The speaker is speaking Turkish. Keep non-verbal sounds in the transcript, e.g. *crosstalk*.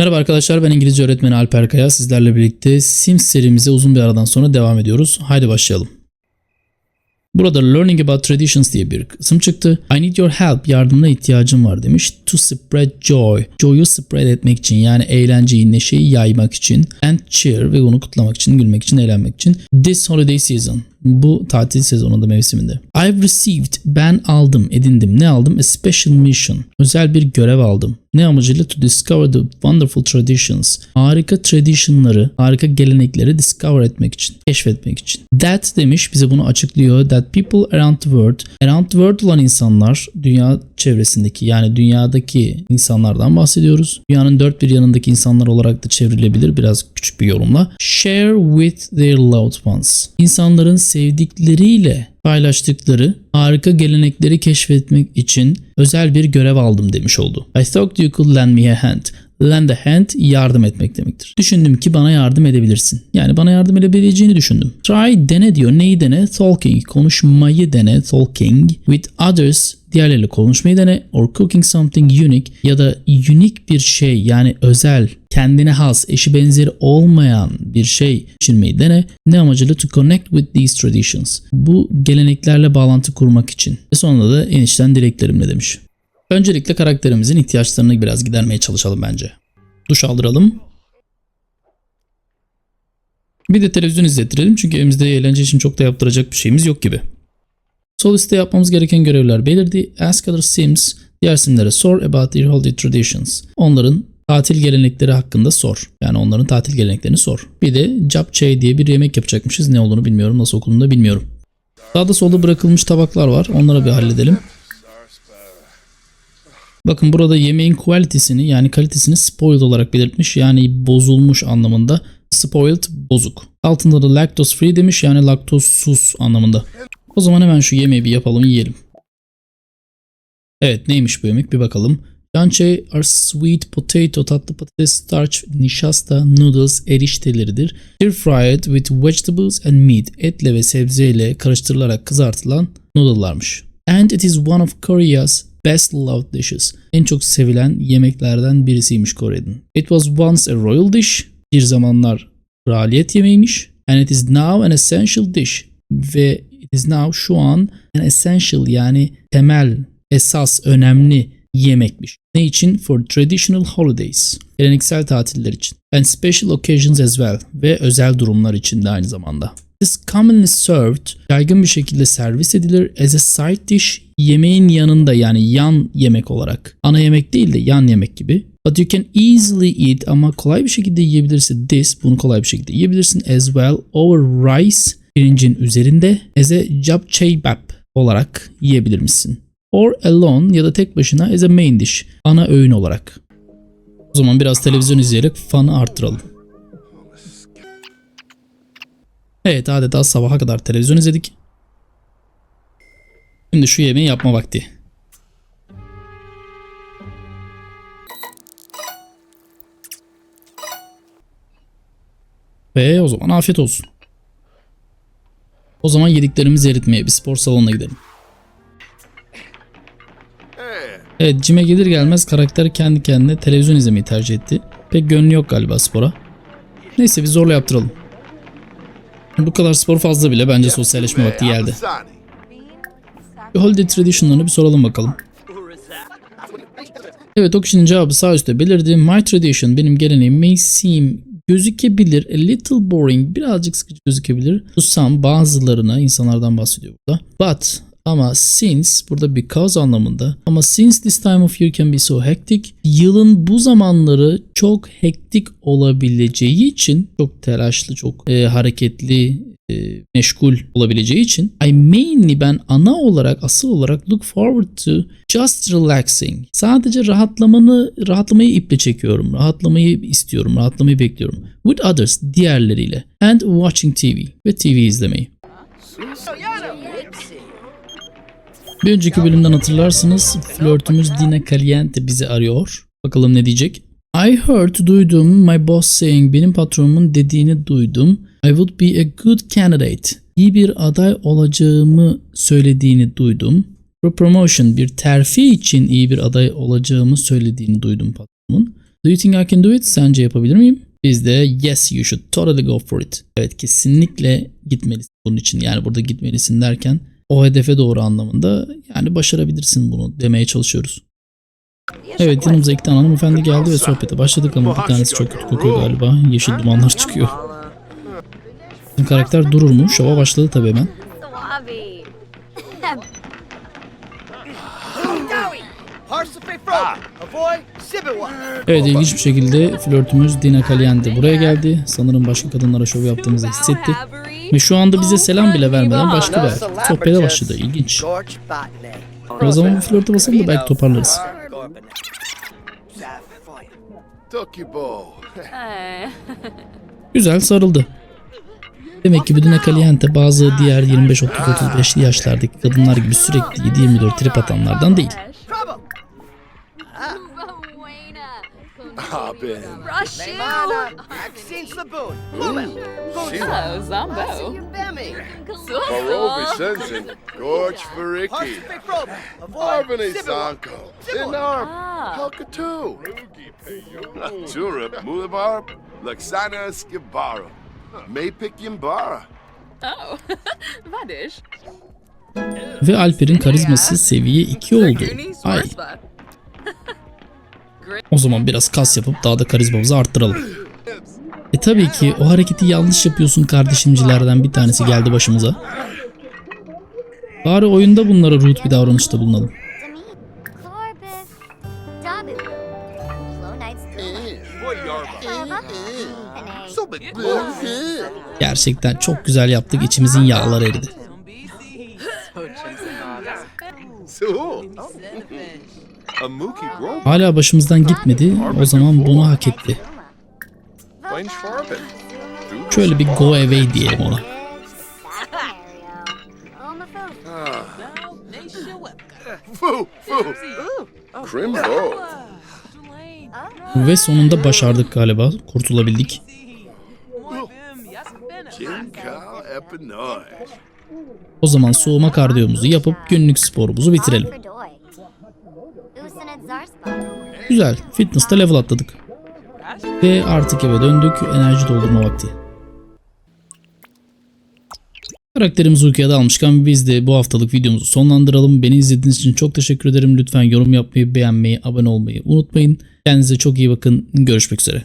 Merhaba arkadaşlar ben İngilizce öğretmeni Alper Kaya. Sizlerle birlikte Sims serimize uzun bir aradan sonra devam ediyoruz. Haydi başlayalım. Burada Learning About Traditions diye bir kısım çıktı. I need your help, yardımına ihtiyacım var demiş. To spread joy, joy'u spread etmek için yani eğlenceyi, neşeyi yaymak için. And cheer ve bunu kutlamak için, gülmek için, eğlenmek için. This holiday season, bu tatil sezonunda mevsiminde. I've received, ben aldım, edindim. Ne aldım? A special mission, özel bir görev aldım. Ne amacıyla? To discover the wonderful traditions. Harika traditionları, harika gelenekleri discover etmek için, keşfetmek için. That demiş bize bunu açıklıyor. That people around the world, around the world olan insanlar, dünya çevresindeki yani dünyadaki insanlardan bahsediyoruz. Dünyanın dört bir yanındaki insanlar olarak da çevrilebilir biraz küçük bir yorumla. Share with their loved ones. İnsanların sevdikleriyle paylaştıkları harika gelenekleri keşfetmek için özel bir görev aldım demiş oldu. I thought you could lend me a hand. Lend a hand yardım etmek demektir. Düşündüm ki bana yardım edebilirsin. Yani bana yardım edebileceğini düşündüm. Try dene diyor. Neyi dene? Talking. Konuşmayı dene. Talking. With others. Diğerleriyle konuşmayı dene. Or cooking something unique. Ya da unique bir şey yani özel, kendine has, eşi benzeri olmayan bir şey pişirmeyi dene. Ne amacıyla? To connect with these traditions. Bu geleneklerle bağlantı kurmak için. Ve sonra da enişten dileklerimle demiş. Öncelikle karakterimizin ihtiyaçlarını biraz gidermeye çalışalım bence. Duş aldıralım. Bir de televizyon izlettirelim çünkü evimizde eğlence için çok da yaptıracak bir şeyimiz yok gibi. Sol liste yapmamız gereken görevler belirdi. Ask other sims, diğer simlere sor about their holiday traditions. Onların tatil gelenekleri hakkında sor. Yani onların tatil geleneklerini sor. Bir de japchae diye bir yemek yapacakmışız. Ne olduğunu bilmiyorum, nasıl okulunda bilmiyorum. Sağda solda bırakılmış tabaklar var. Onları bir halledelim. Bakın burada yemeğin quality'sini yani kalitesini spoiled olarak belirtmiş. Yani bozulmuş anlamında. Spoiled bozuk. Altında da lactose free demiş yani laktozsuz anlamında. O zaman hemen şu yemeği bir yapalım yiyelim. Evet neymiş bu yemek bir bakalım. Yanche are sweet potato tatlı patates starch nişasta noodles erişteleridir. Stir fried with vegetables and meat etle ve sebzeyle karıştırılarak kızartılan noodle'larmış. And it is one of Korea's best loved dishes. En çok sevilen yemeklerden birisiymiş Kore'nin. It was once a royal dish. Bir zamanlar kraliyet yemeğiymiş. And it is now an essential dish. Ve it is now şu an an essential yani temel, esas, önemli yemekmiş. Ne için? For traditional holidays. Geleneksel tatiller için. And special occasions as well. Ve özel durumlar için de aynı zamanda. This commonly served yaygın bir şekilde servis edilir as a side dish yemeğin yanında yani yan yemek olarak. Ana yemek değil de yan yemek gibi. But you can easily eat ama kolay bir şekilde yiyebilirsin. This bunu kolay bir şekilde yiyebilirsin as well over rice pirincin üzerinde as a japchae olarak yiyebilir misin? Or alone ya da tek başına as a main dish ana öğün olarak. O zaman biraz televizyon izleyerek fanı arttıralım. Evet adeta sabaha kadar televizyon izledik. Şimdi şu yemeği yapma vakti. Ve o zaman afiyet olsun. O zaman yediklerimizi eritmeye bir spor salonuna gidelim. Evet cime gelir gelmez karakter kendi kendine televizyon izlemeyi tercih etti. Pek gönlü yok galiba spora. Neyse bir zorla yaptıralım. Bu kadar spor fazla bile bence sosyalleşme vakti geldi. Bir holiday tradition'larını bir soralım bakalım. Evet o kişinin cevabı sağ üstte belirdi. My tradition benim geleneğim may seem gözükebilir. A little boring birazcık sıkıcı gözükebilir. To some bazılarına insanlardan bahsediyor burada. But ama since burada because anlamında ama since this time of year can be so hectic yılın bu zamanları çok hektik olabileceği için çok telaşlı çok e, hareketli e, meşgul olabileceği için I mainly ben ana olarak asıl olarak look forward to just relaxing. Sadece rahatlamanı rahatlamayı iple çekiyorum. Rahatlamayı istiyorum. Rahatlamayı bekliyorum. With others diğerleriyle and watching TV ve TV izlemeyi. Bir önceki bölümden hatırlarsınız flörtümüz Dina Caliente bizi arıyor. Bakalım ne diyecek? I heard duydum my boss saying benim patronumun dediğini duydum. I would be a good candidate. İyi bir aday olacağımı söylediğini duydum. For promotion bir terfi için iyi bir aday olacağımı söylediğini duydum patronumun. Do you think I can do it? Sence yapabilir miyim? Biz de yes you should totally go for it. Evet kesinlikle gitmelisin bunun için. Yani burada gitmelisin derken o hedefe doğru anlamında yani başarabilirsin bunu demeye çalışıyoruz. Evet yanımıza iki tane hanımefendi geldi ve sohbete başladık ama bir tanesi çok kötü kokuyor galiba. Yeşil dumanlar çıkıyor. Bizim karakter durur mu? Şova başladı tabii hemen. Evet ilginç bir şekilde flörtümüz Dina Caliente buraya geldi. Sanırım başka kadınlara şov yaptığımızı hissetti. Ve şu anda bize selam bile vermeden başka bir. Sohbete başladı. İlginç. O zaman bir flörte basalım da belki toparlarız. Güzel sarıldı. Demek ki bu Dina Caliente bazı diğer 25-30-35'li yaşlardaki kadınlar gibi sürekli 7-24 trip atanlardan değil. Trouble. Ah, Ben. Rush you. Mana, Maxine Saboon. Lumen. Hello, Zombo. Bemmy. Barobi Sensen. Gorge Fariki. Avoy, Arvani Sibiwa. Sanko. Dinar. Ah. Halkatu. Turip. Mulibar. Laxana Skibara. Maypik Yimbara. Oh, *laughs* Vadish. Ve Alper'in karizması seviye 2 oldu. Ay o zaman biraz kas yapıp daha da karizmamızı arttıralım. E tabii ki o hareketi yanlış yapıyorsun kardeşimcilerden bir tanesi geldi başımıza. Bari oyunda bunlara rude bir davranışta bulunalım. Gerçekten çok güzel yaptık içimizin yağları eridi. *laughs* Hala başımızdan gitmedi o zaman bunu hak etti. Şöyle bir go away diyelim ona. Ve sonunda başardık galiba kurtulabildik. O zaman soğuma kardiyomuzu yapıp günlük sporumuzu bitirelim. Güzel. Fitness'ta level atladık. Ve artık eve döndük. Enerji doldurma vakti. Karakterimizi uykuya dalmışken biz de bu haftalık videomuzu sonlandıralım. Beni izlediğiniz için çok teşekkür ederim. Lütfen yorum yapmayı, beğenmeyi, abone olmayı unutmayın. Kendinize çok iyi bakın. Görüşmek üzere.